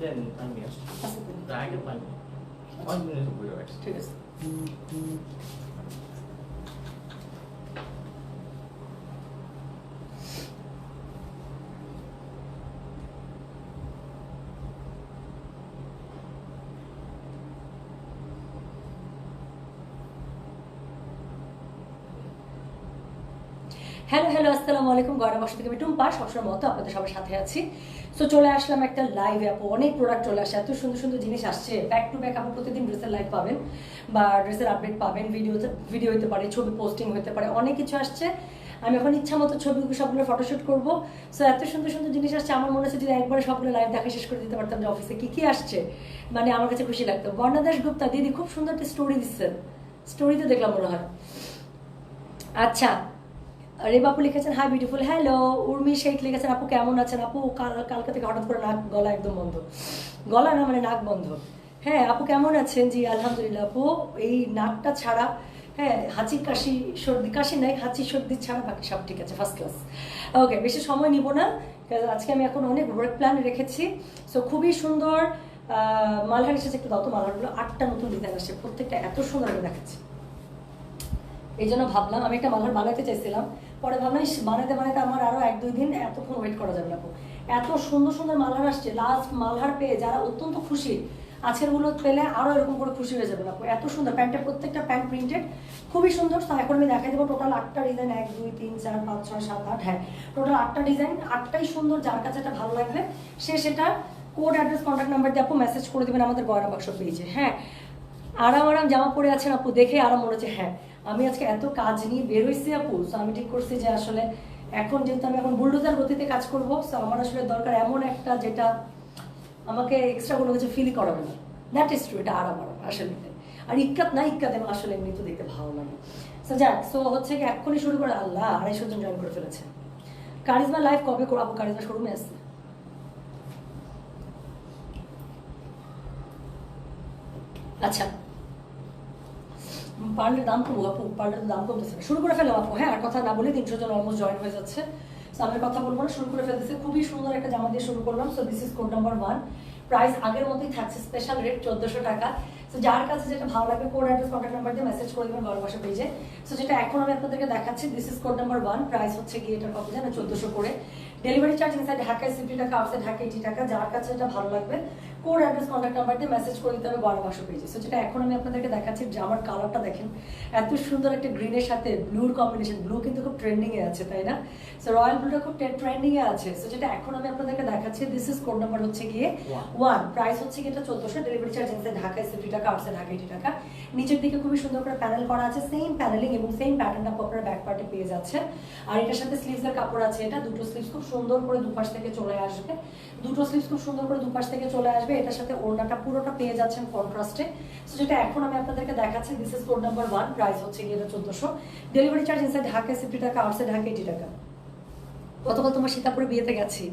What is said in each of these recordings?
দেন আমি আসছি দিন। তার আগে পানি অনেক দিন বই রাখছি ঠিক আছে হ্যালো হ্যালো আসসালামু আলাইকুম গড়া বসা থেকে আমি টুম্পা সবসময় মতো আপনাদের সবার সাথে আছি। সো চলে আসলাম একটা লাইভ অ্যাপ অনেক প্রোডাক্ট চলে আসে। এত সুন্দর সুন্দর জিনিস আসছে। ব্যাক টু ব্যাক আপনি প্রতিদিন ড্রেসের লাইভ পাবেন বা ড্রেসের আপডেট পাবেন ভিডিও ভিডিও হতে পারে, ছবি পোস্টিং হতে পারে, অনেক কিছু আসছে। আমি এখন ইচ্ছা মতো ছবি সবগুলো ফটোশুট করব। সো এত সুন্দর সুন্দর জিনিস আসছে। আমার মনে হচ্ছে যদি একবারে সবগুলো লাইভ দেখা শেষ করে দিতে পারতাম যে অফিসে কী কী আসছে মানে আমার কাছে খুশি লাগতো। বর্ণা দাস গুপ্তা, দিদি, খুব সুন্দর একটা স্টোরি দিচ্ছেন স্টোরিতে দেখলাম মনে হয়। আচ্ছা রেবাপু লিখেছেন hi beautiful hello Urmi Sheikh লিখেছেন, আপু কেমন আছেন? আপু, কাল, কালকে থেকে হঠাৎ করে নাক, গলা একদম বন্ধ। গলা না মানে নাক বন্ধ। হ্যাঁ আপু কেমন আছেন? জি, আলহামদুলিল্লাহ, আপু। এই নাকটা ছাড়া হ্যাঁ হাঁচি, কাশি, সর্দি, কাশি নাই, হাঁচি, সর্দি ছাড়া বাকি সব ঠিক আছে ফার্স্ট ক্লাস ওকে বেশি সময় নিব না আজকে আমি এখন অনেক ওয়ার্ক প্ল্যান রেখেছি। সো খুবই সুন্দর মালহার এসেছে একটু দাও তো, মালহারগুলো আটটা নতুন ডিজাইন আসছে, প্রত্যেকটা এত সুন্দর আমি দেখাচ্ছি। এই জন্য ভাবলাম, আমি একটা মালহার বানাতে চাইছিলাম। পরে ভাবলাম বানাতে বানাতে আমার আরও এক দুই দিন এতক্ষণ ওয়েট করা যাবে না। এত সুন্দর সুন্দর মালহার আসছে লাস্ট মালহার পেয়ে যারা অত্যন্ত খুশি আজকেরগুলো পেলে আরও এরকম করে খুশি হয়ে যাবে আপু এত সুন্দর প্যান্টের প্রত্যেকটা প্যান্ট প্রিন্টেড খুবই সুন্দর। তো এখন আমি দেখাই দেবো টোটাল আটটা ডিজাইন এক, দুই, তিন, চার, পাঁচ, ছয়, সাত, আট হ্যাঁ টোটাল আটটা ডিজাইন আটটাই সুন্দর যার কাছে এটা ভালো লাগবে। সে সেটা কোড অ্যাড্রেস কন্ট্যাক্ট নাম্বার দিয়ে আপু মেসেজ করে দেবেন আমাদের গয়না বাক্স পেয়েছে হ্যাঁ। আরাম আরাম জামা পরে আছেন আপু, দেখে আরাম মনে হচ্ছে হ্যাঁ আমি আজকে এত কাজ নিয়ে বের হয়েছি আপু তো আমি ঠিক করছি যে আসলে এখন যেহেতু আমি এখন বুলডোজার গতিতে কাজ করব তো আমার আসলে দরকার এমন একটা যেটা আমাকে এক্সট্রা কোনো কিছু ফিল করাবে না। দ্যাট ইজ ট্রু এটা আরাম আরাম, আসলে। আর ইক্কাত না ইক্কাত আমার আসলে এমনি তো দেখতে ভালো লাগে। সো যাক সো হচ্ছে কি এক্ষুনি শুরু করে আল্লাহ, আড়াইশো জন জয়েন করে ফেলেছে। কারিজমা লাইভ কবে করব আপু, কারিজমা শোরুমে আসছে আচ্ছা পার্লের দাম কমবো আপু পার্লের দাম কমতেছে শুরু করে ফেলো আপু। হ্যাঁ আর কথা না বলে তিনশো জন অলমোস্ট জয়েন হয়ে যাচ্ছে। So, আমি কথা বলব না শুরু করে ফেলতেছে। খুবই সুন্দর একটা জামা দিয়ে শুরু করলাম। So this is code number one price আগের মতোই থাকছে স্পেশাল রেট চোদ্দশো টাকা। সো যার কাছে যেটা ভালো লাগবে কোড অ্যাড্রেস কন্ট্যাক্ট নাম্বার দিয়ে মেসেজ করে দেবেন ঘর বসে পেজে সো যেটা এখন আমি আপনাদেরকে দেখাচ্ছি this is code number one price হচ্ছে গিয়ে এটা কত জানেন চোদ্দশো করে। ডেলিভারি চার্জ ইনসাইড ঢাকায় সিফটি টাকা আউটসাইড ঢাকা এইটি টাকা। যার কাছে যেটা ভালো লাগবে কোড অ্যাড্রেস কন্ট্যাক্ট নাম্বার দিয়ে মেসেজ করে দিতে হবে বারো মাসও পেয়েছে সো যেটা এখন আমি আপনাদেরকে দেখাচ্ছি জামার কালারটা দেখেন এত সুন্দর একটা গ্রিনের সাথে ব্লুর কম্বিনেশন ব্লু কিন্তু খুব ট্রেন্ডিং এ আছে তাই না? সো রয়্যাল ব্লুটা খুব ট্রেন্ডিং এ আছে। সো যেটা এখন আমি আপনাদেরকে দেখাচ্ছি দিস ইজ কোড নাম্বার হচ্ছে গিয়ে ওয়ান প্রাইস হচ্ছে কি এটা চোদ্দশো। ডেলিভারি চার্জ ইনসাইড ঢাকায় সিফটি টাকা আউটসাইড ঢাকা এইটি টাকা নিচের দিকে খুবই সুন্দর করে প্যানেল করা আছে সেম প্যানেলিং এবং সেম প্যাটার্নটা আপনারা ব্যাক পার্টে পেয়ে যাচ্ছে আর এটার সাথে স্লিভসের কাপড় আছে এটা। দুটো স্লিভস খুব সুন্দর করে দুপাশ থেকে চলে আসবে। দুটো স্লিভস খুব সুন্দর করে দুপাশ থেকে চলে আসবে। এটার সাথে ওড়নাটা, পুরোটা পেয়ে যাচ্ছেন কন্ট্রাস্টে সো যেটা এখন আমি আপনাদেরকে দেখাচ্ছি this is code number one price হচ্ছে গিয়ে চোদ্দশো। ডেলিভারি চার্জ ইনসাইড ঢাকায় সিফটি টাকা আউটসাইড ঢাকা এইটি টাকা। গতকাল তোমার সীতাপুরে বিয়েতে গেছি।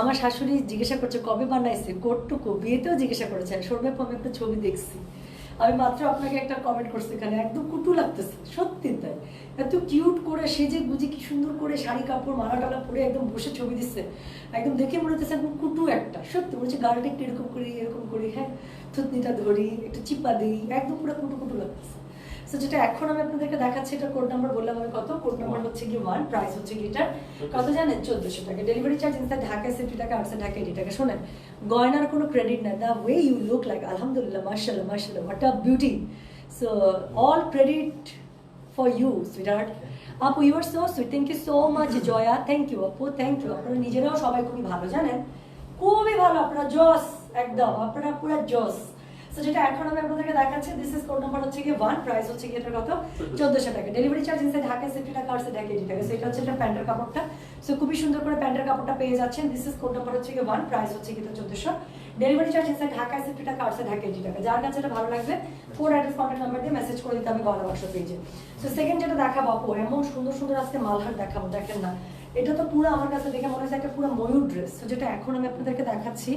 আমার শাশুড়ি জিজ্ঞাসা করছে, কবে বানাইছে? কোটটুকু বিয়েতেও জিজ্ঞাসা করেছে। সর্বে আমি একটা ছবি দেখছি। আমি মাত্র আপনাকে একটা কমেন্ট করছি এখানে, একদম কুটু লাগতেছে, সত্যি তাই। এত কিউট করে সেজে গুজে কি সুন্দর করে শাড়ি কাপড়, মালা টালা পরে একদম বসে ছবি দিচ্ছে। একদম দেখে মনে হচ্ছে একদম কুটু একটা, সত্যি বলছে গালটা একটু এরকম করি এরকম করি হ্যাঁ থুতনিটা ধরি, একটু চিপা দিই, একদম পুরো কুটু কুটু লাগতেছে। তো যেটা এখন আমি আপনাদেরকে দেখাচ্ছি এটা কোড নাম্বার বললাম আমি কত? কোড নাম্বার হচ্ছে কি ওয়ান প্রাইস হচ্ছে কি এটা কত জানেন? চোদ্দশো টাকা। ডেলিভারি চার্জ ইনসাইড ঢাকায় সিফটি টাকা আউটসাইড ঢাকা এইটি টাকা। শোনেন গয়নার কোনো ক্রেডিট না the way you look like আলহামদুলিল্লাহ মার্শাল্লাহ মার্শাল্লাহ what a beauty so all credit for you sweetheart আপু you are so sweet thank you so much Joya. Thank you আপু থ্যাংক ইউ আপনারা নিজেরাও সবাই খুবই ভালো জানেন? খুবই ভালো আপনারা জস একদম। আপনারা পুরো জস। সো যেটা এখন আমি আপনাদেরকে দেখাচ্ছি দিস ইজ কোড নাম্বার হচ্ছে গিয়ে ওয়ান প্রাইস হচ্ছে গিয়ে এটা কত? চোদ্দশো টাকা। ডেলিভারি চার্জ ইনসাইড ঢাকায় সিফটি টাকা আর ঢাকা এইটি টাকা সেটা হচ্ছে এটা প্যান্টের কাপড়টা। সো খুবই সুন্দর করে প্যান্টের কাপড়টা পেয়ে যাচ্ছেন। দিস ইজ কোড নাম্বার হচ্ছে গিয়ে ওয়ান প্রাইস হচ্ছে গিয়ে চোদ্দশো। ডেলিভারি চার্জ ইনসাইড ঢাকায় সিফটি টাকা আর ঢাকা এইটি টাকা যার কাছে এটা ভালো লাগবে ফোর অ্যাড্রেস কন্ট্যাক্ট নাম্বার দিয়ে মেসেজ করে দিতে আমি গলা বাক্স পেজে সো সেকেন্ড যেটা দেখাবো আপু, এমন সুন্দর সুন্দর আজকে মালহার দেখাবো, দেখেন না। এটা তো পুরো আমার কাছে দেখে মনে হচ্ছে একটা পুরো ময়ূর ড্রেস যেটা এখন আমি আপনাদেরকে দেখাচ্ছি,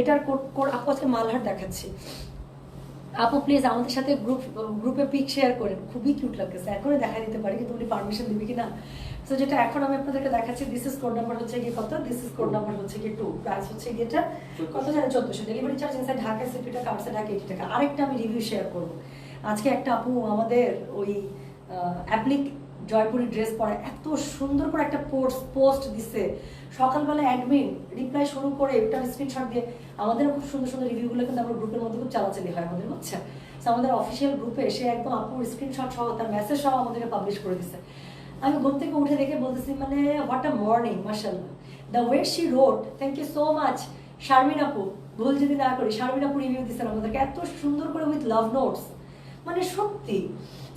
এটার কোড আজকে মালহার দেখাচ্ছি। আপু প্লিজ আমাদের সাথে গ্রুপ গ্রুপে পিক শেয়ার করেন। খুবই কিউট লাগতেছে। এখনই দেখা দিতে পারি কিন্তু উনি পারমিশন দিবে কিনা? সো যেটা এখন আমি আপনাদেরকে দেখাচ্ছি দিস ইজ কোড নাম্বার হচ্ছে গিয়ে কত? দিস ইজ কোড নাম্বার হচ্ছে গিয়ে টু প্রাইস হচ্ছে গিয়ে এটা কত? জানেন চোদ্দশো। ডেলিভারি চার্জ ইনসাইড ঢাকা সিপি টাকা আউটসাইড ঢাকা এইটি টাকা। আরেকটা আমি রিভিউ শেয়ার করব। আজকে একটা আপু আমাদের ওই অ্যাপ্লিক জয়পুরি ড্রেস পরে, এত সুন্দর করে একটা পোস্ট পোস্ট দিছে। সকালবেলা অ্যাডমিন রিপ্লাই শুরু করে ওটার স্ক্রিনশট দিয়ে আমাদের খুব সুন্দর সুন্দর রিভিউগুলো কিন্তু আমার গ্রুপের মধ্যে খুব চালাচালি হয় আমাদের, বুঝছেন? So আমাদের অফিসিয়াল গ্রুপে সে একদম আপুর স্ক্রিনশট সহ, তার মেসেজ সহ আমাদেরকে পাবলিশ করে দিছে। আমি ঘুম থেকে উঠে দেখে বলতেছি মানে হোয়াট আ মর্নিং মার্শাল্লাহ the way she rode thank you so much Sharmin আপু। ভুল যদি না করি শারমিন আপু রিভিউ দিচ্ছেন আমাদেরকে। এত সুন্দর করে উইথ লাভ নোটস মানে সত্যি।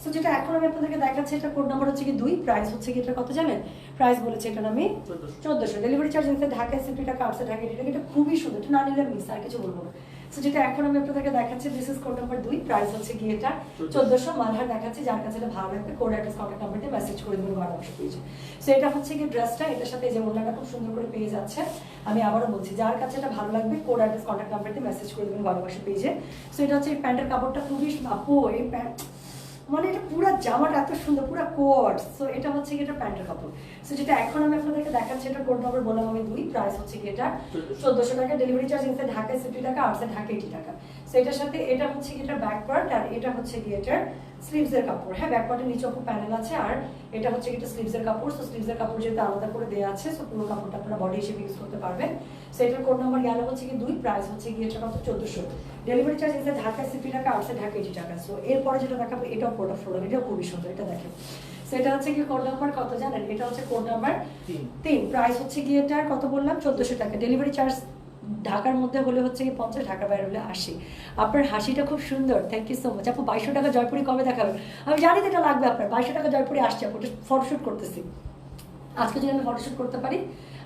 সো যেটা এখন আমি আপনাদেরকে দেখাচ্ছি এটা কোড নাম্বার হচ্ছে কি দুই প্রাইস হচ্ছে কি এটা কত জানেন? প্রাইস বলেছে এটার আমি চোদ্দশো। ডেলিভারি চার্জ নিতে ঢাকায় সিফটি টাকা আটশো টাকা এটা এটা খুবই সুন্দর। এটা না নিলে মিস আর কিছু বলব না। সো যেটা এখন আমি আপনাদেরকে দেখাচ্ছি দিস ইজ কোড নাম্বার দুই প্রাইস হচ্ছে কি এটা? চোদ্দশো। মালহার দেখাচ্ছি যার কাছে এটা ভালো লাগবে কোড অ্যাড্রেস কন্ট্যাক্ট নাম্বার দিয়ে মেসেজ করে দেবেন ঘর অবশ্য পেয়েছে সো এটা হচ্ছে কি ড্রেসটা এটার সাথে যে ওনাটা খুব সুন্দর করে পেয়ে যাচ্ছে। আমি আবারও বলছি যার কাছে এটা ভালো লাগবে কোড অ্যাড্রেস কন্ট্যাক্ট নাম্বার দিয়ে মেসেজ করে দেবেন অবশ্য পেয়েছে সো এটা হচ্ছে এই প্যান্টের কাপড়টা খুবই আপু এই প্যান্ট মানে এটা পুরো জামাটা এত সুন্দর পুরো কোয়ার্স সো এটা হচ্ছে কি এটা প্যান্টের কাপড়। সো যেটা এখন আমি আপনাদেরকে দেখাচ্ছি এটা কোড নাম্বার বললাম আমি দুই প্রাইস হচ্ছে কি এটা চোদ্দশো। টাকা। ডেলিভারি চার্জ ইনসাইড ঢাকায় সিফটি টাকা আউটসাইড ঢাকা এইটি টাকা। সো এটার সাথে এটা হচ্ছে কি এটা ব্যাক পার্ট আর এটা হচ্ছে কি এটার স্লিভস এর কাপড়। হ্যাঁ ব্যাক পার্টের নিচে অপর প্যানেল আছে আর এটা হচ্ছে কি এটা স্লিভস এর কাপড়। সো স্লিভস এর কাপড় যেহেতু আলাদা করে দেওয়া আছে সো পুরো কাপড়টা আপনারা বডি হিসেবে ইউজ করতে পারবেন। সো এটার কোড নাম্বার গেল হচ্ছে কি দুই প্রাইস হচ্ছে কি এটা কত? চোদ্দশো। Delivery charge inside Dhaka sixty টাকা আউটসাইড ঢাকা এইটি টাকা সো এরপরে যেটা দেখাবো এটাও অফ ফ্লোর এটাও খুবই সুন্দর এটা দেখেন। সেটা হচ্ছে কি কোড নাম্বার কত জানেন? এটা হচ্ছে কোড নাম্বার তিন। প্রাইস হচ্ছে কি এটার কত বললাম? চোদ্দশো টাকা। ডেলিভারি চার্জ ঢাকার মধ্যে হলে হচ্ছে কি পঞ্চাশ ঢাকার বাইরে হলে আশি। আপনার হাসিটা খুব সুন্দর। থ্যাংক ইউ সো মাচ আপু বাইশশো টাকা জয়পুরি কবে দেখাবেন? আমি জানি এটা লাগবে আপনার। বাইশশো টাকা জয়পুরি আসছে আপু ফটোশ্যুট করতেছি। আজকে যদি আমি ফটোশ্যুট করতে পারি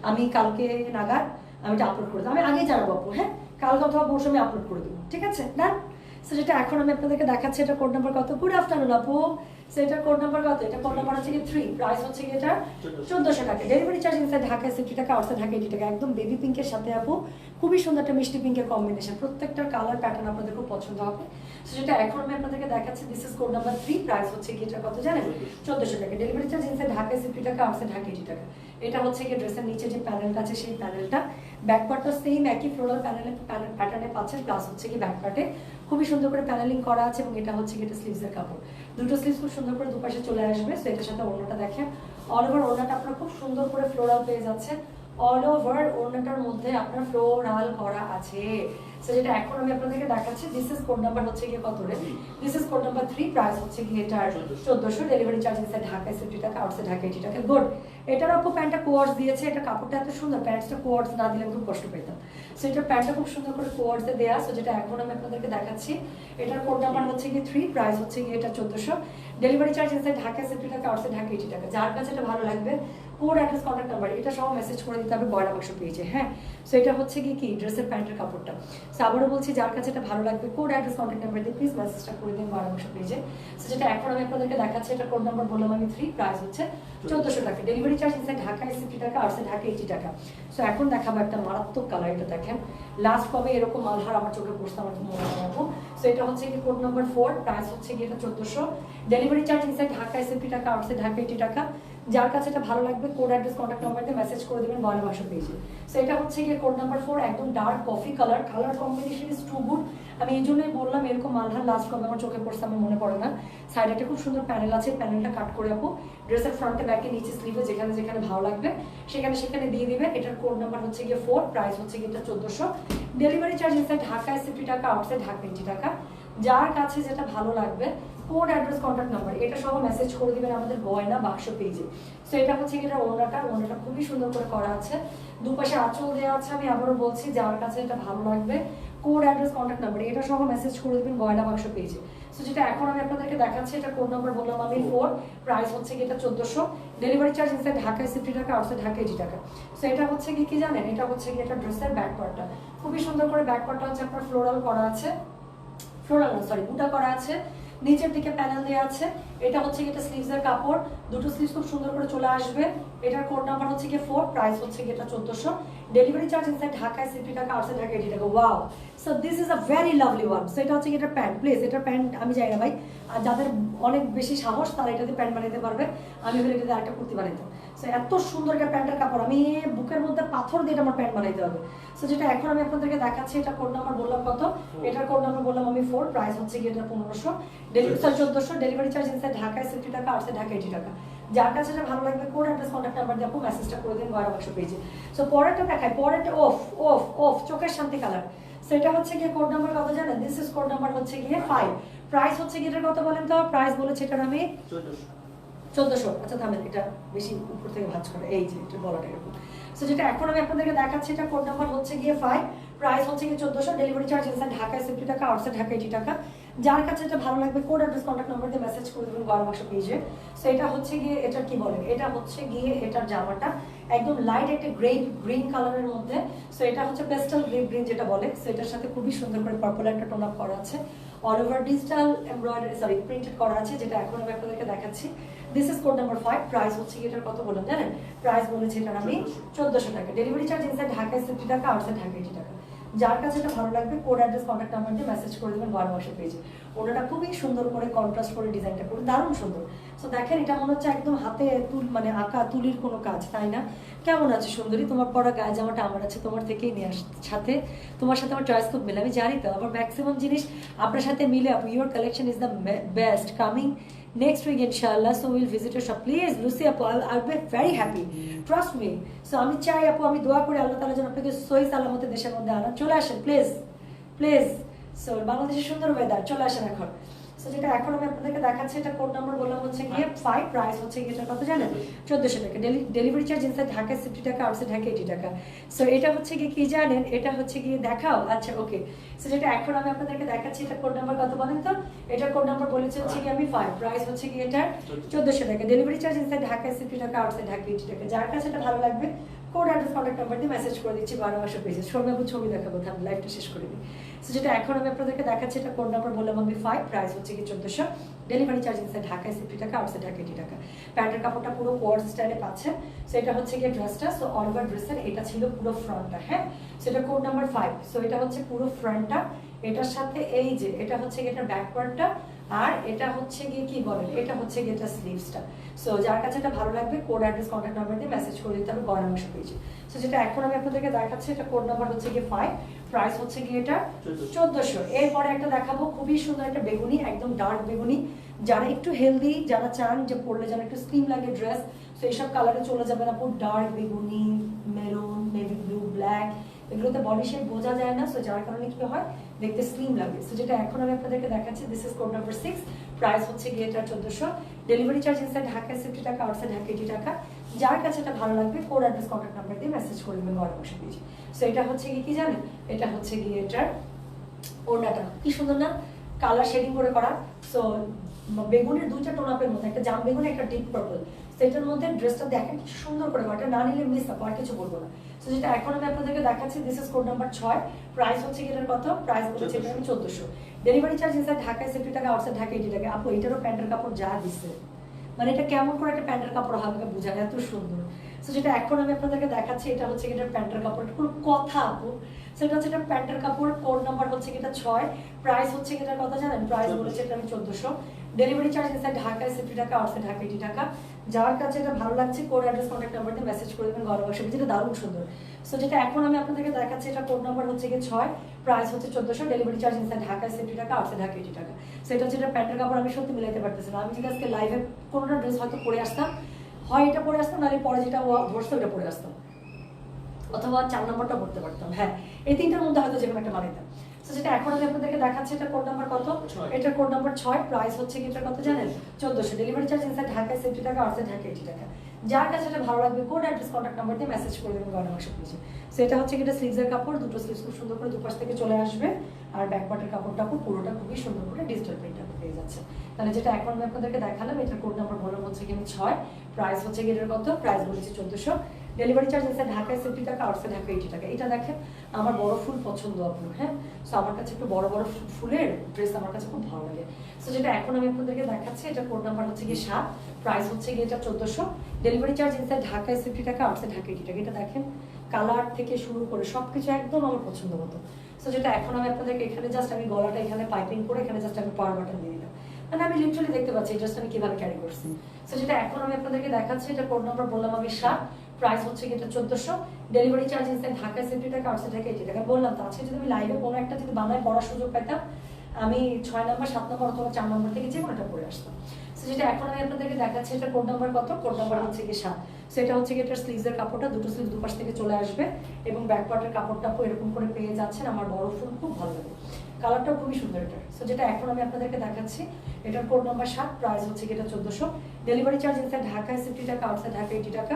আমি কালকে নাগাদ আমি এটা আপলোড করে দেবো। আমি আগেই জানাব আপু হ্যাঁ? কালকে অথবা পরশু আমি আপলোড করে দেবো, ঠিক আছে? ডান সো যেটা এখন আমি আপনাদেরকে দেখাচ্ছি, এটা কোড নাম্বার কত? গুড আফটারনুন আপু। কোড নাম্বার থ্রি প্রাইস হচ্ছে কত জানেন? চোদ্দশো টাকা। Delivery charge inside Dhaka sixty টাকা আউটসাইড ঢাকা টাকা। এটা হচ্ছে কি ড্রেসের নিচে যে প্যানেলটা আছে, সেই প্যানেলটা ব্যাকপার্টটা সেম একই ফ্লোরাল প্যানেলে প্যাটার্নে পাচ্ছেন প্লাস হচ্ছে কি ব্যাকপার্টে খুবই সুন্দর করে প্যানেলিং করা আছে এবং এটা হচ্ছে এটা স্লিভসের কাপড়। দুটো স্লিভস খুব সুন্দর করে দুপাশে চলে আসবে সো এটার সাথে ওড়নাটা দেখেন। অল ওভার ওড়নাটা আপনার খুব সুন্দর করে ফ্লোরাল পেয়ে যাচ্ছে অল ওভার ওড়নাটার মধ্যে আপনার ফ্লোরাল করা আছে। সো যেটা এখন আমি আপনাদেরকে দেখাচ্ছি দিস ইজ কোড নাম্বার হচ্ছে গিয়ে কত রে? This is code number three price হচ্ছে গিয়ে এটার চোদ্দশো। ডেলিভারি চার্জ ইনসাইড ঢাকায় সিফটি টাকা আউটসাইড ঢাকা এইটি টাকা গুড এটার অপর প্যান্টটা কোয়ার্স দিয়েছে এটা কাপড়টা এত সুন্দর প্যান্টটা কোয়ার্স না দিলে খুব কষ্ট পেতাম। সো এটার প্যান্টটা খুব সুন্দর করে কোয়ার্সে দেওয়া সো যেটা এখন আমি আপনাদেরকে দেখাচ্ছি এটার কোড নাম্বার হচ্ছে গিয়ে থ্রি প্রাইস হচ্ছে গিয়ে এটা চোদ্দশো। Delivery charge inside Dhaka sixty টাকা আউটসাইড ঢাকা এইটি টাকা যার কাছে এটা ভালো লাগবে কোড অ্যাড্রেস কন্ট্যাক্ট নাম্বার এটা সহ মেসেজ করে দিতে হবে বয়লা বাক্স পেয়েছে হ্যাঁ? সো এটা হচ্ছে কি কি? ড্রেসের প্যান্টের কাপড়টা। সো আবারও বলছি, যার কাছে এটা ভালো লাগবে কোড অ্যাড্রেস কন্ট্যাক্ট নাম্বার দিয়ে প্লিজ মেসেজটা করে দিন বয়লা বাক্স পেয়েছে। সো যেটা এখন আমি আপনাদেরকে দেখাচ্ছি, এটা কোড নাম্বার বললাম আমি থ্রি প্রাইস হচ্ছে চোদ্দশো টাকা। Delivery charge inside Dhaka sixty টাকা আউটসাইড ঢাকা এইটি টাকা। সো এখন দেখাবো একটা মারাত্মক কালার এটা, দেখেন। লাস্ট কবে এরকম মালহার আমার চোখে পড়ছে, আমার মনে রাখব সো এটা হচ্ছে কি কোড নাম্বার ফোর প্রাইস হচ্ছে কি এটা চোদ্দশো। Delivery charge inside Dhaka sixty টাকা আউটসাইড ঢাকা এইটি টাকা। যার কাছে এটা ভালো লাগবে কোড অ্যাড্রেস কন্ট্যাক্ট নাম্বার দিয়ে মেসেজ করে দেবেন বয়না বাসা পেজে সো এটা হচ্ছে গিয়ে কোড নাম্বার ফোর একদম dark coffee colour colour combination is too good আমি এই জন্যই বললাম, এরকম মালহার লাস্ট কবে আমার চোখে পড়ছে, আমার মনে পড়ে না। সাইডে একটা খুব সুন্দর প্যানেল আছে প্যানেলটা কাট করে আপু ড্রেসের ফ্রন্টে ব্যাকে নিচে স্লিভে যেখানে যেখানে ভালো লাগবে, সেখানে সেখানে দিয়ে দিবেন এটার কোড নাম্বার হচ্ছে গিয়ে ফোর প্রাইস হচ্ছে গিয়ে এটা চোদ্দশো। ডেলিভারি চার্জ ইনসাইড ঢাকায় সিফটি টাকা আউটসাইড ঢাকা এইটি টাকা যার কাছে যেটা ভালো লাগবে কোড অ্যাড্রেস কন্ট্যাক্ট নাম্বার এটা সহ মেসেজ করে দিবেন আমাদের গয়না বাক্স পেজে সো এটা হচ্ছে এটা ওনাটা ওনাটা খুবই সুন্দর করে করা আছে। দুপাশে আঁচল দেওয়া আছে, আমি আবারও বলছি, যার কাছে এটা ভালো লাগবে কোড অ্যাড্রেস কন্ট্যাক্ট নাম্বার এটা সহ মেসেজ করে দিবেন গয়না বাক্স পেজে সো যেটা এখন আমি আপনাদেরকে দেখাচ্ছি, এটা কোড নাম্বার বললাম আমি? ফোর প্রাইস হচ্ছে কি এটা চোদ্দশো। ডেলিভারি চার্জ ইনসাইড ঢাকায় সিফটি টাকা আউটসাইড ঢাকা এইটি টাকা। সো এটা হচ্ছে কি কি জানেন? এটা হচ্ছে কি এটা ড্রেসের ব্যাক পার্টটা খুবই সুন্দর করে ব্যাক পার্টটা হচ্ছে আপনার ফ্লোরাল করা আছে। ফ্লোরাল সরি বুটা করা আছে। নিচের দিকে প্যানেল দেওয়া আছে। এটা হচ্ছে এটা স্লিভসের কাপড়। দুটো স্লিভস খুব সুন্দর করে চলে আসবে। এটার কোড নাম্বার হচ্ছে গিয়ে ফোর প্রাইস হচ্ছে গিয়ে এটা চোদ্দশো। ডেলিভারি চার্জ ইনসাইড ঢাকায় সিপি টাকা আটশো ঢাকা, এটি টাকা wow so this is a very lovely one so এটা হচ্ছে এটা প্যান্ট প্লিজ এটা প্যান্ট আমি জানি না ভাই। আর যাদের অনেক বেশি সাহস, তারা এটাতে প্যান্ট বানাইতে পারবে। আমি হলে এটাতে আরেকটা কুর্তি বানাইতাম সো এত সুন্দর একটা প্যান্টের কাপড়। আমি বুকের মধ্যে পাথর দিয়ে আমার প্যান্ট বানাইতে হবে। সো যেটা এখন আমি আপনাদেরকে দেখাচ্ছি, এটা কোড নাম্বার বললাম কত? এটার কোড নাম্বার বললাম আমি ফোর প্রাইস হচ্ছে কি এটা পনেরোশো। ডেলিভারি চার্জ চোদ্দোশো ডেলিভারি চার্জ ইনসাইড ঢাকায় সিফটি টাকা আউটসাইড ঢাকা এইটি টাকা। যার কাছে এটা ভালো লাগবে কোড অ্যাড্রেস কন্ট্যাক্ট নাম্বার দিয়ে আপু মেসেজটা করে দিন, গয়না বাক্স পেজে সো পরেরটা দেখায় পরেরটা অফ অফ অফ চোখের শান্তি কালার সেটা হচ্ছে গিয়ে কোড নাম্বার কত জানেন? দিস ইজ কোড নাম্বার হচ্ছে গিয়ে ফাইভ প্রাইস হচ্ছে গিয়ে কত বলেন তো? প্রাইস বলেছে এটা আমি চোদ্দশো। আচ্ছা থামেন, এটা বেশি উপর থেকে ভাঁজ করে। এই যে, এটা বলাটা এরকম। সো যেটা এখন আমি আপনাদেরকে দেখাচ্ছি, এটা কোড নাম্বার হচ্ছে গিয়ে ফাইভ প্রাইস হচ্ছে গিয়ে চোদ্দশো। ডেলিভারি চার্জ ইনসাইড ঢাকায় সিফটি টাকা আউটসাইড ঢাকা এইটি টাকা। যার কাছে এটা ভালো লাগবে কোড অ্যাড্রেস কন্ট্যাক্ট নাম্বার দিয়ে মেসেজ করে দেবেন গরম বাক্স পেজে সো এটা হচ্ছে গিয়ে এটা কি বলে? এটা হচ্ছে গিয়ে এটার জামাটা একদম লাইট একটা গ্রে গ্রিন কালারের মধ্যে। সো এটা হচ্ছে পেস্টাল গ্রে গ্রিন যেটা বলে। সো এটার সাথে খুবই সুন্দর করে পার্পল একটা টোন আপ করা আছে। All over digital embroidery sorry printed করা আছে যেটা এখন আমি আপনাদেরকে দেখাচ্ছি। This is code number five price হচ্ছে কি এটার কত বললাম জানেন? প্রাইস বলেছি এটার আমি চোদ্দশো। টাকা। ডেলিভারি চার্জ ইনসাইড ঢাকায় সিফটি টাকা আউটসাইড ঢাকা এইটি টাকা যার কাছে এটা ভালো লাগবে কোড অ্যাড্রেস কন্ট্যাক্ট নাম্বার দিয়ে মেসেজ করে দেবেন বারো মাসের পেজে ওটা খুবই সুন্দর করে কন্ট্রাস্ট করে ডিজাইনটা করে দারুণ সুন্দর। সো দেখেন, এটা মনে হচ্ছে একদম হাতে তুল মানে আঁকা, তুলির কোনো কাজ, তাই না? কেমন আছে সুন্দরী? তোমার পরা গায়ে জামাটা আমার আছে, তোমার থেকেই নিয়ে আস সাথে। তোমার সাথে আমার চয়েস খুব মিলে। আমি জানি তো, আমার ম্যাক্সিমাম জিনিস আপনার সাথে মিলে your collection is the best coming next week ইনশাআল্লাহ so will visit your shop please Lucy আপু I'll, I be very happy trust me so আমি চাই আপু আমি দোয়া করি আল্লাহ তালা যেন আপনাকে সই সালামতে দেশের মধ্যে আনা। চলে আসেন প্লিজ প্লিজ সো বাংলাদেশের সুন্দর ওয়েদার চলে আসেন এখন। যেটা এখন আমি আপনাদেরকে দেখাচ্ছি, এটা কোড নাম্বার বললাম হচ্ছে গিয়ে ফাইভ প্রাইস হচ্ছে এটা কত জানেন? টাকা। Delivery charge inside Dhaka sixty টাকা আউটসাইড ঢাকা এইটি টাকা। সো এটা হচ্ছে গিয়ে কি জানেন? এটা হচ্ছে গিয়ে দেখাও। আচ্ছা ওকে সো যেটা এখন আমি আপনাদেরকে দেখাচ্ছি, এটা কোড নাম্বার কত বলেন তো? এটার কোড নাম্বার বলেছে হচ্ছে গিয়ে আমি ফাইভ প্রাইস হচ্ছে গিয়ে এটা চোদ্দশো টাকা। Delivery charge inside Dhaka sixty টাকা আউটসাইড ঢাকা এইটি টাকা। যার কাছে এটা ভালো লাগবে কোড অ্যাড্রেস কন্ট্যাক্ট নাম্বার দিয়ে মেসেজ করে দিচ্ছি, বারো মাসের পেজে সর্বাবু ছবি দেখাবো আমি লাইভটা শেষ করে দিই। সো যেটা এখন আমি আপনাদেরকে দেখাচ্ছি, এটা কোড নাম্বার বললাম আমি ফাইভ প্রাইস হচ্ছে কি চোদ্দশো। ডেলিভারি চার্জ ইনসাইড ঢাকায় সিফটি টাকা আউটসাইড ঢাকা এইটি টাকা। প্যান্টের কাপড়টা পুরো কোয়ার স্টাইলে পাচ্ছে সো এটা হচ্ছে গিয়ে ড্রেসটা সো অল ওভার ড্রেসের এটা ছিল পুরো ফ্রন্টটা হ্যাঁ? সো এটা কোড নাম্বার ফাইভ সো এটা হচ্ছে পুরো ফ্রন্টটা এটার সাথে এই যে, এটা হচ্ছে এটার ব্যাকওয়ার্ডটা আর এটা হচ্ছে গিয়ে কি বলেন? এটা হচ্ছে গিয়ে এটা স্লিভসটা সো যার কাছে এটা ভালো লাগবে কোড অ্যাড্রেস কন্ট্যাক্ট নাম্বার দিয়ে মেসেজ করে দিতে হবে গয়না মাসে পেয়েছে। সো যেটা এখন আমি আপনাদেরকে দেখাচ্ছি এটা কোড নাম্বার হচ্ছে গিয়ে ফাইভ প্রাইস হচ্ছে গিয়ে এটা চোদ্দশো। এরপরে একটা দেখাবো খুবই সুন্দর একটা বেগুনি একদম ডার্ক বেগুনি। যারা একটু হেলদি যারা চান যে পরলে যেন একটু স্লিম লাগে ড্রেস তো এইসব কালারে চলে যাবে না পুরো ডার্ক বেগুনি মেরুন নেভি ব্লু ব্ল্যাক এগুলোতে বডি শেপ বোঝা যায় না সো যার কারণে কি হয়? দেখতে স্লিম লাগে। সো যেটা এখন আমি আপনাদেরকে দেখাচ্ছি this is code number six price হচ্ছে গিয়ে এটা চোদ্দশো। Delivery charge inside Dhaka sixty টাকা আউটসাইড ঢাকা এইটি টাকা। যার কাছে এটা ভালো লাগবে কোড অ্যাড্রেস কন্ট্যাক্ট নাম্বার দিয়ে মেসেজ করে দেবেন, ঘরে বসে পেয়েছি। সো এটা হচ্ছে গিয়ে কি জানেন? এটা হচ্ছে গিয়ে এটার ওড়নাটা। কি সুন্দর না? কালার শেডিং করে করা। সো বেগুনের দুইটা টোনাপের মধ্যে, একটা জাম বেগুন, একটা ডিপ পার্পল সেটার মধ্যে ড্রেসটা দেখেন কি সুন্দর করে করা। না নিলে মিস আপু আর কিছু বলব না। সো যেটা এখন আমি আপনাদেরকে দেখাচ্ছি দিস ইজ কোড নাম্বার ছয় প্রাইস হচ্ছে এটার কত প্রাইস বলেছে এটা আমি চোদ্দশো। ডেলিভারি চার্জ ইনসাইড ঢাকায় সেফটি টাকা আউটসাইড ঢাকা এইটি টাকা। আপু এটারও প্যান্টের কাপড় যা দিচ্ছে মানে এটা কেমন করে একটা প্যান্টের কাপড় হবে আমাকে বোঝায় এত সুন্দর। সো যেটা এখন আমি আপনাদেরকে দেখাচ্ছি এটা হচ্ছে কি এটার প্যান্টের কাপড়। এটা কোনো কথা আপু। সেটা হচ্ছে এটা প্যান্টের কাপড় কোড নাম্বার হচ্ছে এটা ছয় প্রাইস হচ্ছে কি এটার কথা জানেন? প্রাইস বলেছে এটা আমি চোদ্দশো। ডেলিভারি চার্জ ইনসাইড ঢাকায় সিফটি টাকা আউটসাইড ঢাকা এইটি টাকা। যার কাছে এটা ভালো লাগছে কোড অ্যাড্রেস কন্ট্যাক্ট নাম্বার দিয়ে মেসেজ করে দেবেন ঘরে বসে। যেটা দারুণ সুন্দর। সো যেটা এখন আমি আপনাদেরকে দেখাচ্ছি, এটা কোড নাম্বার হচ্ছে গিয়ে ছয় প্রাইস হচ্ছে চোদ্দশো ডেলিভারি চার্জ ইনসাইড ঢাকায় সিফটি টাকা আউটসাইড ঢাকা এইটি টাকা। সেটা হচ্ছে, এটা প্যান্টের কাপড় আমি সত্যি মিলাইতে পারতেছি না। আমি যদি আজকে লাইভে কোনোটা ড্রেস হয়তো পরে আসতাম, হয় এটা পরে আসতাম, নাহলে পরে যেটা ধরছে ওটা পরে আসতাম। অথবা চার নম্বরটা পড়তে পারতাম হ্যাঁ। এই তিনটার মধ্যে হয়তো যে কোনো একটা মানাইতাম। তো যেটা এখন আমি আপনাদেরকে দেখাচ্ছি এটা কোড নাম্বার কত? কোড নাম্বার ছয় প্রাইস হচ্ছে কি কত জানেন? চোদ্দশো। ডেলিভারি চার্জ ইনসাইড ঢাকায় সেফটি টাকা আউটসাইড ঢাকা এইটি টাকা। যার কাছে এটা ভালো লাগবে কোড অ্যাড্রেস কন্ট্যাক্ট নাম্বার দিয়ে মেসেজ করে দেবেন গয়না পেয়েছে সো এটা হচ্ছে কি এটা স্লিভসের কাপড় দুটো স্লিভস খুব সুন্দর করে দুপাশ থেকে চলে আসবে। আর ব্যাক পার্টের কাপড়টা খুব পুরোটা খুবই সুন্দর করে ডিজিটাল প্রিন্ট পেয়ে যাচ্ছে। তাহলে যেটা এখন আমি আপনাদেরকে দেখালাম এটার কোড নাম্বার বললাম হচ্ছে কি আমি ছয়। প্রাইস হচ্ছে কি এটার কত? প্রাইস বলেছি চোদ্দশো। ডেলিভারি চার্জ ইনসাইড ঢাকায় সেফটি টাকা আউটসাইড ঢাকা এইটি টাকা। এটা দেখেন, আমার বড় ফুল পছন্দ আপনার হ্যাঁ? সো আমার কাছে একটু বড় বড় ফুলের ড্রেস আমার কাছে খুব ভালো লাগে। সো যেটা এখন আমি আপনাদেরকে দেখাচ্ছি, এটা কোড নাম্বার হচ্ছে গিয়ে সাত প্রাইস হচ্ছে গিয়ে এটা চোদ্দশো। ডেলিভারি চার্জ ইনসাইড ঢাকায় সেফটি টাকা আউটসাইড ঢাকা এইটি টাকা। এটা দেখেন কালার থেকে শুরু করে সব কিছু একদম আমার পছন্দ মতো। সো যেটা এখন আমি আপনাদেরকে এখানে জাস্ট আমি গলাটা এখানে পাইপিং করে এখানে জাস্ট আমি পাওয়ার বাটন দিয়ে দিলাম। মানে আমি লিটারালি দেখতে পাচ্ছি ড্রেসটা আমি কীভাবে ক্যারি করছি। সো যেটা এখন আমি আপনাদেরকে দেখাচ্ছি, এটা কোড নাম্বার বললাম আমি সাত প্রাইস হচ্ছে কি এটা চোদ্দশো। ডেলিভারি চার্জ ইনসাইড ঢাকায় সেফটি টাকা আউটসাইড ঢাকা এইটি টাকা বললাম তো, আজকে যদি আমি লাইভে কোনো একটা যদি বাংলায় পড়ার সুযোগ পেতাম, আমি ছয় নম্বর সাত নম্বর অথবা চার নম্বর থেকে যে কোনোটা পড়ে আসতাম। সো যেটা এখন আমি আপনাদেরকে দেখাচ্ছি, এটা কোড নাম্বার কত? কোড নাম্বার হচ্ছে কি সাত। সো এটা হচ্ছে কি এটার স্লিভসের কাপড়টা, দুটো স্লিভ দুপাশ থেকে চলে আসবে এবং ব্যাক পার্টের কাপড়টা এরকম করে পেয়ে যাচ্ছেন। আমার বড় ফুল খুব ভালো লাগে। কালারটাও খুবই সুন্দর এটা। সো যেটা এখন আমি আপনাদেরকে দেখাচ্ছি, এটার কোড নাম্বার সাত প্রাইস হচ্ছে এটা চোদ্দশো। ডেলিভারি চার্জ ইনসাইড ঢাকায় সিফটি টাকা আউটসাইড ঢাকা এইটি টাকা।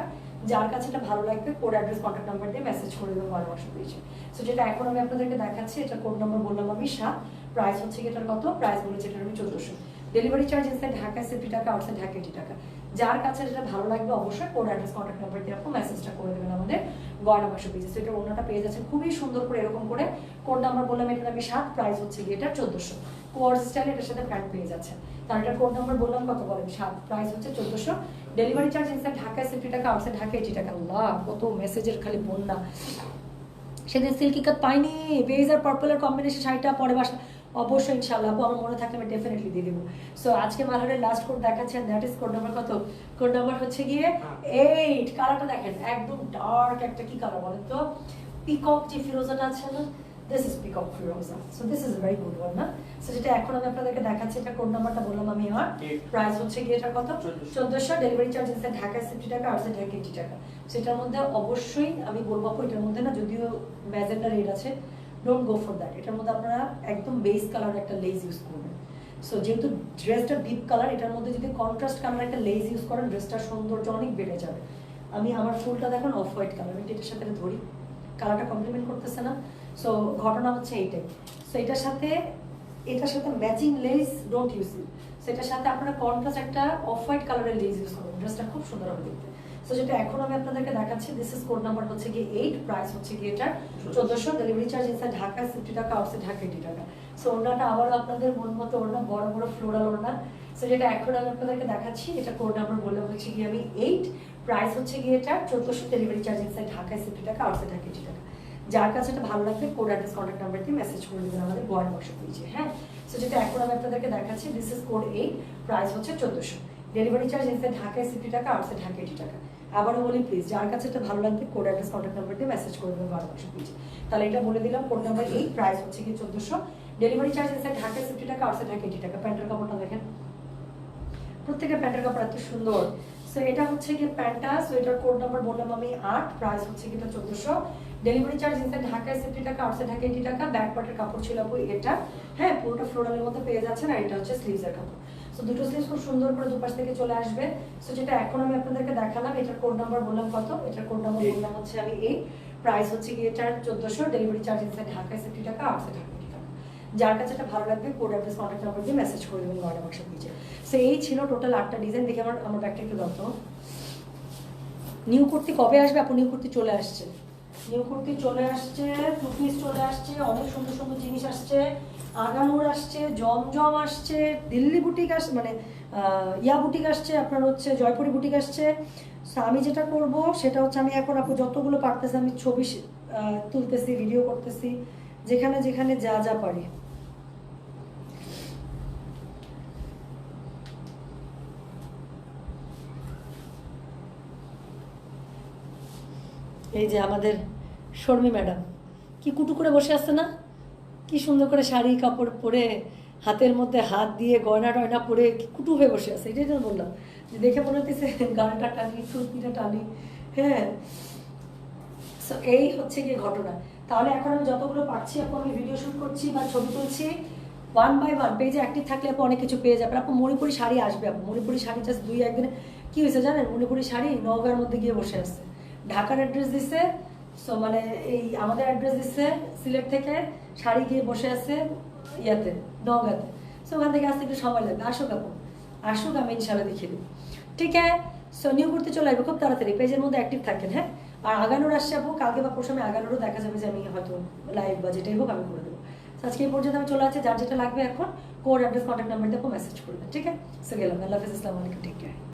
যার কাছে এটা ভালো লাগবে কোড অ্যাড্রেস কন্ট্যাক্ট নাম্বার দিয়ে মেসেজ করে দেবেন ভালোবাসা পেয়েছে সো যেটা এখন আমি আপনাদেরকে দেখাচ্ছি, এটা কোড নাম্বার বললাম আমি সাত প্রাইস হচ্ছে এটার কত? প্রাইস বলেছে এটার আমি চোদ্দশো। ডেলিভারি চার্জ ইনসাইড ঢাকায় সিফটি টাকা আউটসাইড ঢাকা এইটি টাকা। যার কাছে যেটা ভালো লাগবে অবশ্যই কোড অ্যাড্রেস কন্ট্যাক্ট নাম্বার দিয়ে আপনি মেসেজটা করে দেবেন আমাদের গয়না বাক্স পেজে সো এটা অন্যটা পেয়ে যাচ্ছে খুবই সুন্দর করে এরকম করে কোড নাম্বার বললাম এটা আমি সাত প্রাইস হচ্ছে গিয়ে এটা চোদ্দশো। কোয়ার্স স্টাইল এটার সাথে প্যান্ট পেয়ে যাচ্ছে তার এটা কোড নাম্বার বললাম, কত বলেন? সাত প্রাইস হচ্ছে চোদ্দশো। ডেলিভারি চার্জ ইনসাইড ঢাকায় সিফটি টাকা আউটসাইড ঢাকা এইটি টাকা। আল্লাহ, কত মেসেজের খালি বন্যা। সেদিন সিল্কি কাট পাইনি। বেজ আর পার্পলের কম্বিনেশন শাড়িটা পরে বাসা অবশ্যই ইনশাআল্লাহ। আপু আমার মনে থাকলে আমি ডেফিনেটলি দিয়ে দেবো। সো আজকে মালহারের লাস্ট কোড দেখাচ্ছেন দ্যাট ইজ কোড নাম্বার কত? কোড নাম্বার হচ্ছে গিয়ে এইট কালারটা দেখেন একদম ডার্ক একটা কি কালার বলেন তো? পিকক যে ফিরোজাটা আছে না this is peacock Firoza so this is very good one না? সো যেটা এখন আমি আপনাদেরকে দেখাচ্ছি এটা কোড নাম্বারটা বললাম আমি আমার. প্রাইস হচ্ছে গিয়ে এটা কত? 1400 চোদ্দশো। ডেলিভারি চার্জ ইনসাইড ঢাকায় সিফটি টাকা আউটসাইড ঢাকা এইটি টাকা। সেটার মধ্যে অবশ্যই আমি বলব এটার মধ্যে না যদিও ম্যাজেন্ডা রেড আছে ডোন্ট গো ফর দ্যাট এটার মধ্যে আপনারা একদম বেস কালার একটা লেজ ইউজ করবেন। সো যেহেতু ড্রেসটা ডিপ কালার এটার মধ্যে যদি কন্ট্রাস্ট কালার একটা লেজ ইউজ করেন ড্রেসটার সৌন্দর্য অনেক বেড়ে যাবে। আমি আমার ফুলটা দেখুন অফ হোয়াইট কালার আমি এটার সাথে ধরি কালারটা কমপ্লিমেন্ট করতেছে না। সো ঘটনা হচ্ছে এইটাই। সো এটার সাথে এটার সাথে matching lace don't use it সেটার সাথে আপনারা কন্ট্রাস্ট একটা অফ হোয়াইট কালারের লেস ইউজ করবেন। ড্রেসটা খুব সুন্দর হবে দেখতে। সো যেটা এখন আমি আপনাদেরকে দেখাচ্ছি দিস ইজ কোড নাম্বার হচ্ছে গিয়ে এইট প্রাইস হচ্ছে গিয়ে এটা চোদ্দশো delivery charge inside Dhaka sixty টাকা আউটসাইড ঢাকা এইটি টাকা সো ওনাটা আবার আপনাদের মন মতো ওনা বড় বড় ফ্লোরাল ওনা সো যেটা এখন আমি আপনাদেরকে দেখাচ্ছি, এটা কোড নাম্বার বললাম হচ্ছে গিয়ে আমি এইট প্রাইস হচ্ছে গিয়ে এটা চোদ্দশো ডেলিভারি চার্জ ইনসাইড ঢাকায় সিফটি টাকা আউটসাইড ঢাকা এইটি টাকা যার কাছে এটা ভালো লাগবে কোড অ্যাড্রেস কন্ট্যাক্ট নাম্বার দিয়ে মেসেজ করে দেবেন আমাদের গোয়ার বক্স পেয়েছে হ্যাঁ? সো যেটা এখন আমি আপনাদেরকে দেখাচ্ছি this is code eight price হচ্ছে চোদ্দশো। ডেলিভারি চার্জ ইনসাইড ঢাকায় সিফটি টাকা আউটসাইড ঢাকা এইটি টাকা আবারও বলি প্লিজ যার কাছে এটা ভালো লাগবে কোড অ্যাড্রেস কন্ট্যাক্ট নাম্বার দিয়ে মেসেজ করে দেবেন বারো বক্স পেয়েছে তাহলে এটা বলে দিলাম কোড নাম্বার এই প্রাইস হচ্ছে কি চোদ্দশো। ডেলিভারি চার্জ এসে ঢাকায় ফিফটি টাকা আউটসাইড ঢাকা এইটি টাকা। প্যান্টের কাপড়টা দেখেন। প্রত্যেকের প্যান্টের কাপড় এত সুন্দর। সো এটা হচ্ছে কি প্যান্টটা সো এটার কোড নাম্বার বললাম আমি, আট প্রাইস হচ্ছে কি এটা চোদ্দশো। ডেলিভারি চার্জ ইনসাইড ঢাকায় সেফটি টাকা আউটসাইড ঢাকা এইটি টাকা ব্যাক পার্টের কাপড় ছিল আপু এটা। হ্যাঁ পুরোটা ফ্লোরালের মধ্যে পেয়ে যাচ্ছেন আর এটা হচ্ছে স্লিভসের কাপড়। সো দুটো স্লিভস খুব সুন্দর করে দুপাশ থেকে চলে আসবে। সো যেটা এখন আমি আপনাদেরকে দেখালাম এটার কোড নাম্বার বললাম কত? এটার কোড নাম্বার. বললাম হচ্ছে আমি এই। প্রাইস হচ্ছে গিয়ে এটার চোদ্দশো ডেলিভারি চার্জ ইনসাইড ঢাকায় সেফটি টাকা আউটসাইড ঢাকা যার কাছে এটা ভালো লাগবে কোড অ্যাড্রেস কন্ট্যাক্ট নাম্বার দিয়ে মেসেজ করে দেবেন গয়না বাক্স নিচে সো এই ছিল টোটাল আটটা ডিজাইন দেখে আমার আমার ব্যাগটা একটু দাও নিউ কুর্তি কবে আসবে? আপু নিউ কুর্তি চলে আসছে। নিউ কুর্তি চলে আসছে টু চলে আসছে, অনেক সুন্দর সুন্দর জিনিস আসছে, আগানুর আসছে, জমজম আসছে, দিল্লি বুটিক আসছে মানে ইয়া বুটিক আসছে, আপনার হচ্ছে জয়পুরি বুটিক আসছে। আমি যেটা করব, সেটা হচ্ছে আমি এখন আপু যতগুলো পারতেছি আমি ছবি তুলতেছি ভিডিও করতেছি, যেখানে যেখানে যা যা পারি। এই যে আমাদের শর্মী ম্যাডাম, কি কুটু করে বসে আছে না? কি সুন্দর করে শাড়ি, কাপড় পরে হাতের মধ্যে হাত দিয়ে গয়না টয়না পরে কুটু হয়ে বসে আছে? এটাই তো বললাম যে দেখে মনে হচ্ছে গানটা টানি ফুলকিটা টানি। হ্যাঁ। সো এই হচ্ছে গিয়ে ঘটনা। তাহলে এখন আমি যতগুলো পারছি, এখন আমি ভিডিও শুট করছি বা ছবি তুলছি ওয়ান বাই ওয়ান পেজে অ্যাক্টিভ থাকলে আপু অনেক কিছু পেয়ে যাবে আপু, মণিপুরি শাড়ি আসবে আপু। মণিপুরি শাড়ি জাস্ট দুই একদিনে কি হয়েছে জানেন? মণিপুরি শাড়ি নওগাঁর মধ্যে গিয়ে বসে আসছে ঢাকার অ্যাড্রেস দিছে সো মানে এই আমাদের অ্যাড্রেস দিচ্ছে সিলেট থেকে, শাড়ি গিয়ে বসে আছে ইয়াতে, নওগাঁতে। সো ওখান থেকে আসতে একটু সময় লাগবে। আসুক আপু। আসুক, আমি ইনশাল্লাহ দেখিয়ে দেবো। ঠিক আছে? সো নিউ করতে চলে আসবে। খুব তাড়াতাড়ি। পেজের মধ্যে অ্যাক্টিভ থাকেন হ্যাঁ? আর আগানোর আসছে আপু। কালকে বা পরশু আমি আগানোরও দেখা যাবে যে আমি হয়তো লাইভ বা যেটাই হোক আমি করে দেবো। আজকে এই পর্যন্ত আমি চলে আসছি। যার যেটা লাগবে এখন কোড অ্যাড্রেস কন্ট্যাক্ট নাম্বার দিয়ে মেসেজ করবেন। ঠিক আছে? সো গেলাম। আল্লাহ হাফিজ। আসসালামু আলাইকুম। ঠিক আছে